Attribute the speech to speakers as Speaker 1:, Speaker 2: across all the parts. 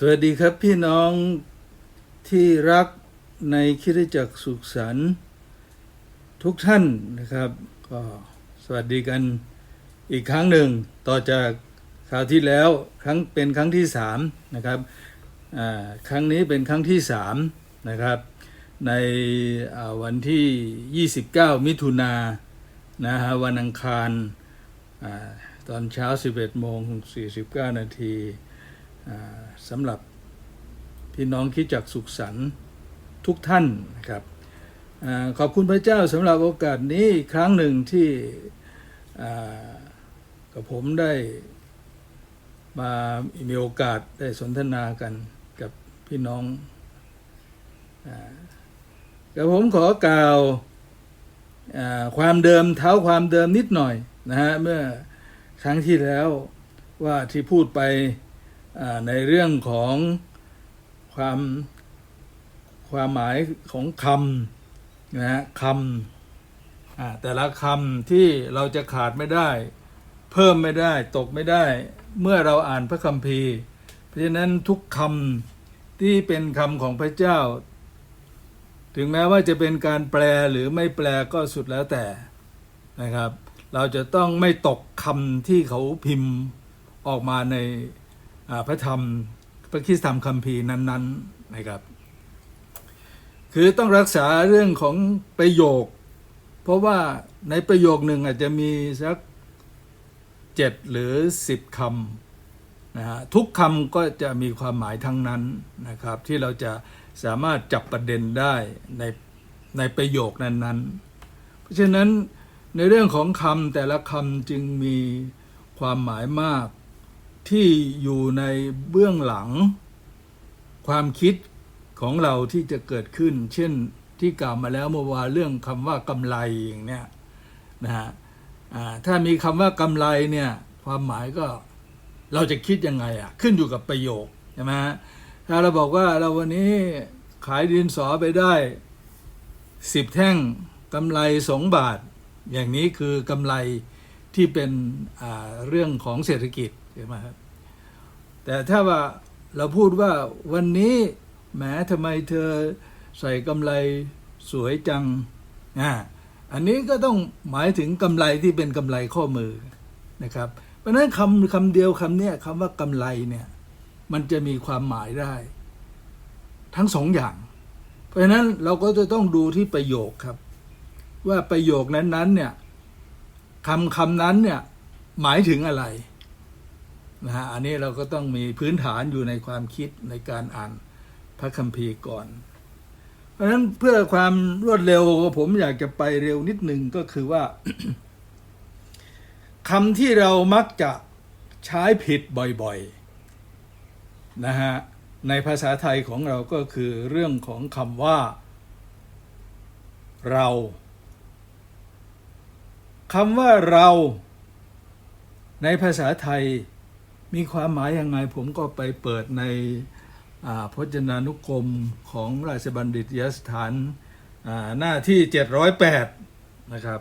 Speaker 1: สวัสดีครับพี่น้องที่รักในคริสตจักสุขสันต์ทุกท่านนะครับ ก็สวัสดีกันอีกครั้งหนึ่งต่อจากคราวที่แล้วครั้งเป็นครั้งที่สามนะครับอ่าครั้งนี้เป็นครั้งที่สามนะครับ ในวันที่ 29 มิถุนานะฮะวันอังคารอตอนเช้า 11โมง49 นาที สำหรับพี่น้องคิดจักสุขสันต์ทุกท่านนะครับอขอบคุณพระเจ้าสำหรับโอกาสนี้ครั้งหนึ่งที่กับผมได้มามีโอกาสได้สนทนากันกับพี่น้องอกับผมขอกล่าวความเดิมเท้าความเดิมนิดหน่อยนะฮะเมื่อครั้งที่แล้วว่าที่พูดไป ในเรื่องของความความหมายของคำนะฮะคำแต่ละคำที่เราจะขาดไม่ได้ เพิ่มไม่ได้ตกไม่ได้ เมื่อเราอ่านพระคัมภีร์ เพราะฉะนั้นทุกคำที่เป็นคำของพระเจ้า ถึงแม้ว่าจะเป็นการแปลหรือไม่แปลก็สุดแล้วแต่นะครับ เราจะต้องไม่ตกคำที่เขาพิมพ์ออกมาใน พระธรรมพระคริสตธรรมคัมภีร์นั้นๆนะครับ คือต้องรักษาเรื่องของประโยค เพราะว่าในประโยคหนึ่งอาจจะมีสักเจ็ดหรือสิบคำนะฮะทุกคำก็จะมีความหมายทั้งนั้นนะครับ ที่เราจะสามารถจับประเด็นได้ในในประโยคนั้นๆ เพราะฉะนั้นในเรื่องของคำแต่ละคำจึงมีความหมายมาก ที่อยู่ในเบื้องหลัง ความคิดของเราที่จะเกิดขึ้น เช่นที่กล่าวมาแล้วเมื่อวานเรื่องคำว่ากำไรอย่างเนี้ยนะฮะถ้ามีคำว่ากำไรเนี่ยความหมายก็เราจะคิดยังไงอะขึ้นอยู่กับประโยคใช่ไหมฮะถ้าเราบอกว่าเราวันนี้ขายดินสอไปได้สิบแท่งกำไรสองบาท อย่างนี้คือกำไร ที่เป็นเรื่องของเศรษฐกิจใช่ไหมครับแต่ถ้าว่าเราพูดว่าวันนี้แหมทำไมเธอใส่กำไรสวยจังอ่าอันนี้ก็ต้องหมายถึงกำไรที่เป็นกำไรข้อมือนะครับ เพราะฉะนั้นคำคำเดียวคำเนี้ยคำว่ากำไรเนี่ยมันจะมีความหมายได้ ทั้งสองอย่าง เพราะฉะนั้นเราก็จะต้องดูที่ประโยคครับ ว่าประโยคนั้นๆเนี่ย คำคำนั้นเนี่ยหมายถึงอะไรนะฮะอันนี้เราก็ต้องมีพื้นฐานอยู่ในความคิดในการอ่านพระคัมภีร์ก่อน เพราะฉะนั้นเพื่อความรวดเร็วผมอยากจะไปเร็วนิดหนึ่งก็คือว่าคำที่เรามักจะใช้ผิดบ่อยๆนะฮะในภาษาไทยของเราก็คือเรื่องของคำว่า เรา คำว่าเรา ในภาษาไทยมีความหมายยังไง ผมก็ไปเปิดในพจนานุกรมของราชบัณฑิตยสถานาหน้าที่ 708 นะครับ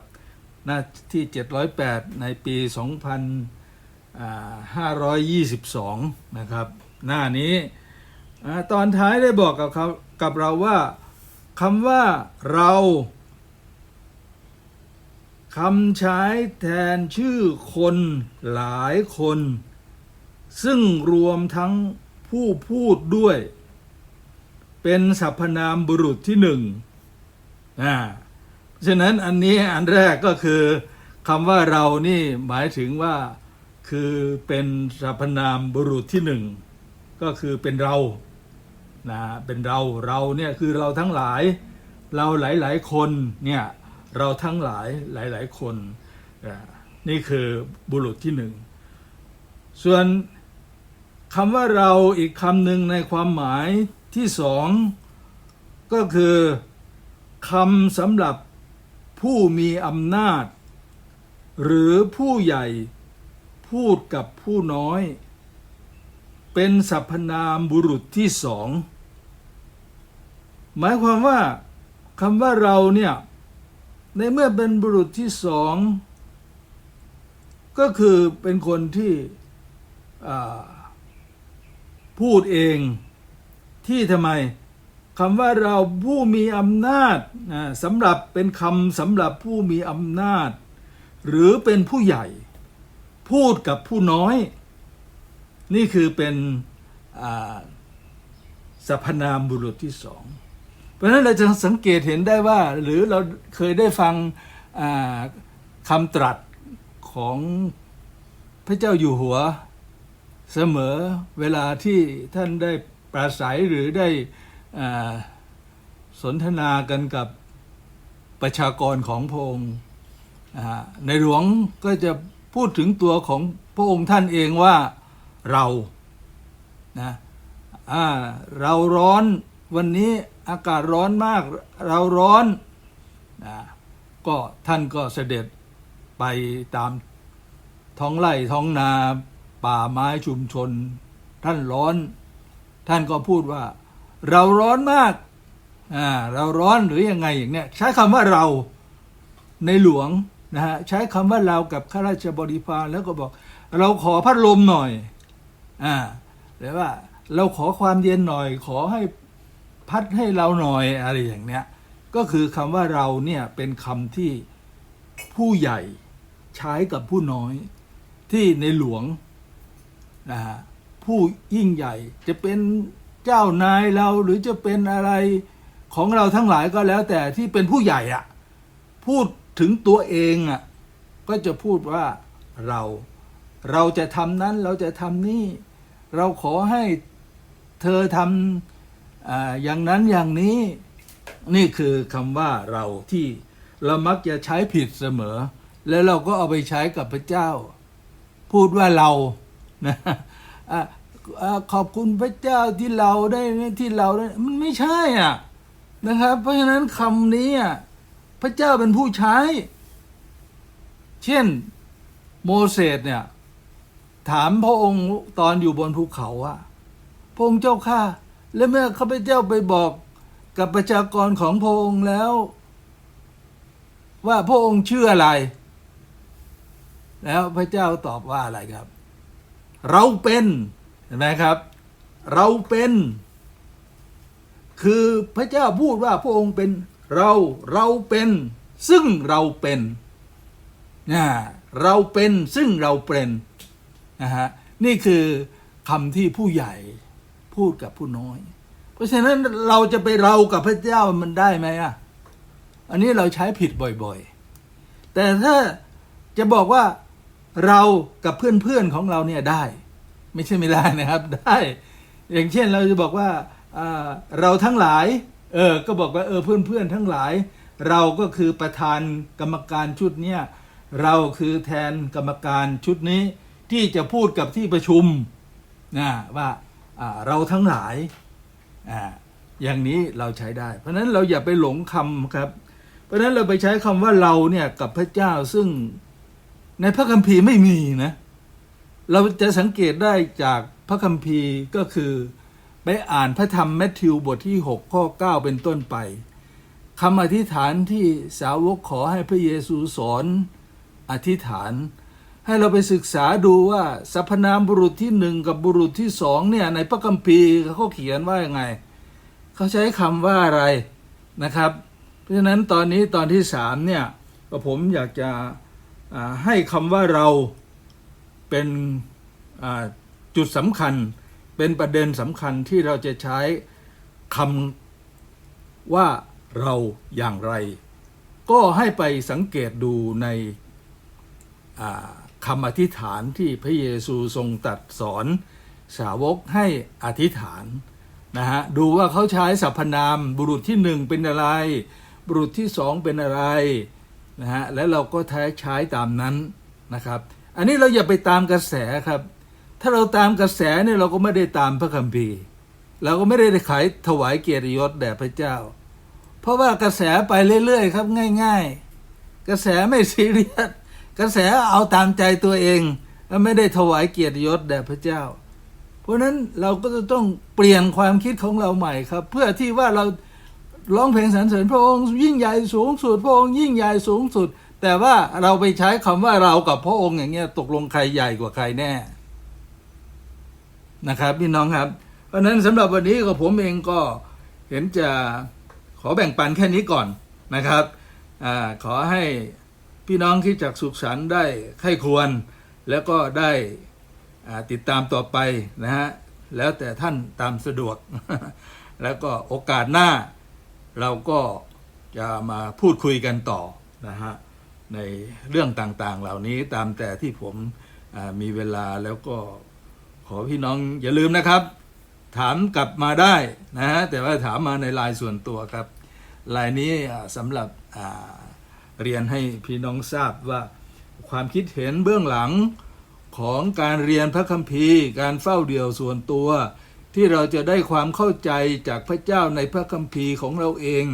Speaker 1: หน้าที่ 708 ในปี 2522 นะครับ หน้านี้อตอนท้ายได้บอกกับเขากับเราว่าคำว่าเรา คำใช้แทนชื่อคนหลายคน ซึ่งรวมทั้งผู้พูดด้วย เป็นสรรพนามบุรุษที่หนึ่งอ่าฉะนั้นอันนี้อันแรกก็คือคำว่าเรานี่หมายถึงว่าคือเป็นสรรพนามบุรุษที่หนึ่งก็คือเป็นเรานะเป็นเราเราเนี่ยคือเราทั้งหลายเราหลาย ๆ คนเนี่ย เราทั้งหลายหลาย ๆ คนนี่คือบุรุษที่หนึ่ง ส่วนคำว่าเราอีกคำหนึ่งในความหมายที่สองก็คือคำสำหรับผู้มีอำนาจ หรือผู้ใหญ่พูดกับผู้น้อย เป็นสรรพนามบุรุษที่สอง หมายความว่าคำว่าเราเนี่ย ในเมื่อเป็นบุรุษที่สองก็คือเป็นคนที่พูดเองที่ทำไมคำว่าเราผู้มีอำนาจสำหรับเป็นคำสำหรับผู้มีอำนาจ หรือเป็นผู้ใหญ่ พูดกับผู้น้อย นี่คือเป็นสรรพนามบุรุษที่สอง เพราะฉะนั้นเราจะสังเกตเห็นได้ว่าหรือเราเคยได้ฟังอ่าคำตรัสของพระเจ้าอยู่หัวเสมอเวลาที่ท่านได้ปราศัยหรือได้สนทนากันกับประชากรของพระองค์ในหลวงก็จะพูดถึงตัวของพระองค์ท่านเองว่าเรานะเราร้อนวันนี้ อากาศร้อนมากเราร้อนนะก็ท่านก็เสด็จไปตามท้องไร่ท้องนาป่าไม้ชุมชน ท่านร้อน ท่านก็พูดว่า เราร้อนมากอ่าเราร้อนหรือยังไงอย่างเนี้ยใช้คำว่าเราในหลวงนะฮะใช้คำว่าเรากับข้าราชบริพารแล้วก็บอก เราขอพัดลมหน่อยอ่าหรือว่าเราขอความเย็นหน่อย ขอให้ พัดให้เราหน่อยอะไรอย่างเนี้ยก็คือคำว่าเราเนี่ยเป็นคำที่ผู้ใหญ่ใช้กับผู้น้อยที่ในหลวงนะฮะผู้ยิ่งใหญ่จะเป็นเจ้านายเราหรือจะเป็นอะไรของเราทั้งหลายก็แล้วแต่ที่เป็นผู้ใหญ่อะพูดถึงตัวเองอะก็จะพูดว่าเราเราจะทำนั้นเราจะทำนี่ เราขอให้เธอทำ อย่างนั้นอย่างนี้นี่คือคำว่าเราที่เรามักจะใช้ผิดเสมอ แล้วเราก็เอาไปใช้กับพระเจ้า พูดว่าเรานะอะอะขอบคุณพระเจ้าที่เราได้ที่เราได้มันไม่ใช่อะนะครับ เพราะฉะนั้นคำนี้พระเจ้าเป็นผู้ใช้ เช่นโมเสสเนี่ย ถามพระองค์ตอนอยู่บนภูเขาอะพระองค์เจ้าข้า และเมื่อข้าพเจ้าไปบอกกับประชากรของพระองค์แล้ว ว่าพระองค์ชื่ออะไร แล้วพระเจ้าตอบว่าอะไรครับ เราเป็นเห็นไหมครับ เราเป็น คือพระเจ้าพูดว่าพระองค์เป็นเราเราเป็น ซึ่งเราเป็นนะเราเป็นซึ่งเราเป็นนะฮะนี่คือคำที่ผู้ใหญ่ พูดกับผู้น้อย เพราะฉะนั้นเราจะไปเรากับพระเจ้ามันได้ไหมอะ อันนี้เราใช้ผิดบ่อยๆ แต่ถ้าจะบอกว่าเรากับเพื่อนๆของเราเนี่ยได้ ไม่ใช่ไม่ได้นะครับ ได้ อย่างเช่นเราจะบอกว่าเราทั้งหลาย เออ ก็บอกว่าเออเพื่อนๆทั้งหลาย เราก็คือประธานกรรมการชุดเนี้ยเราคือแทนกรรมการชุดนี้ที่จะพูดกับที่ประชุมนะว่า เราทั้งหลายอย่างนี้เราใช้ได้ เพราะฉะนั้นเราอย่าไปหลงคำครับ เพราะฉะนั้นเราไปใช้คำว่าเราเนี่ยกับพระเจ้าซึ่งในพระคัมภีร์ไม่มีนะเราจะสังเกตได้จากพระคัมภีร์ก็คือไปอ่านพระธรรมแมทธิวบทที่ 6 ข้อ 9 เป็นต้นไปคำอธิษฐานที่สาวกขอให้พระเยซูสอนอธิษฐาน ให้เราไปศึกษาดูว่าสรรพนามบุรุษที่หนึ่งกับบุรุษที่สองเนี่ยในพระคัมภีร์เขาเขียนว่ายังไง เขาใช้คำว่าอะไรนะครับ เพราะฉะนั้นตอนนี้ตอนที่สามเนี่ยก็ผมอยากจะให้คำว่าเราเป็นจุดสำคัญเป็นประเด็นสำคัญที่เราจะใช้คำว่าเราอย่างไร ก็ให้ไปสังเกตดูในอ่า คำอธิษฐานที่พระเยซูทรงตัดสอน สาวกให้อธิษฐานนะฮะดูว่าเขาใช้สรรพนามบุรุษที่หนึ่งเป็นอะไร บุรุษที่สองเป็นอะไรนะฮะแล้วเราก็ใช้ใช้ตามนั้นนะครับ อันนี้เราอย่าไปตามกระแสครับ ถ้าเราตามกระแสเนี่ยเราก็ไม่ได้ตามพระคัมภีร์ เราก็ไม่ได้ขายถวายเกียรติยศแด่พระเจ้า เพราะว่ากระแสไปเรื่อยๆครับง่าย ๆ กระแสไม่ซีเรียส กระแสเอาตามใจตัวเองและไม่ได้ถวายเกียรติยศแด่พระเจ้า เพราะฉะนั้นเราก็จะต้องเปลี่ยนความคิดของเราใหม่ครับ เพื่อที่ว่าเราร้องเพลงสรรเสริญพระองค์ยิ่งใหญ่สูงสุดพระองค์ยิ่งใหญ่สูงสุด แต่ว่าเราไปใช้คำว่าเรากับพระองค์อย่างเงี้ยตกลงใครใหญ่กว่าใครแน่นะครับพี่น้องครับ เพราะฉะนั้นสำหรับวันนี้ก็ผมเองก็เห็นจะขอแบ่งปันแค่นี้ก่อนนะครับอขอให้ พี่น้องที่จากสุขสันต์ได้ไข้ควร แล้วก็ได้ติดตามต่อไปนะฮะแล้วแต่ท่านตามสะดวก แล้วก็โอกาสหน้า เราก็จะมาพูดคุยกันต่อนะฮะในเรื่องต่างๆ เหล่านี้ตามแต่ที่ผมมีเวลาแล้วก็ขอพี่น้องอย่าลืมนะครับ ถามกลับมาได้นะฮะแต่ว่าถามมาในไลน์ส่วนตัวครับไลน์นี้สำหรับอ่า เรียนให้พี่น้องทราบว่าความคิดเห็นเบื้องหลังของการเรียนพระคัมภีร์ การเฝ้าเดี่ยวส่วนตัว ที่เราจะได้ความเข้าใจจากพระเจ้าในพระคัมภีร์ของเราเอง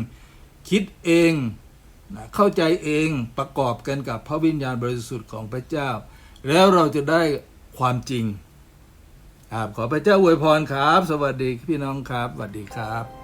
Speaker 1: คิดเองนะเข้าใจเองประกอบกันกับพระวิญญาณบริสุทธิ์ของพระเจ้า แล้วเราจะได้ความจริงครับขอพระเจ้าอวยพรครับ สวัสดีพี่น้องครับสวัสดีครับ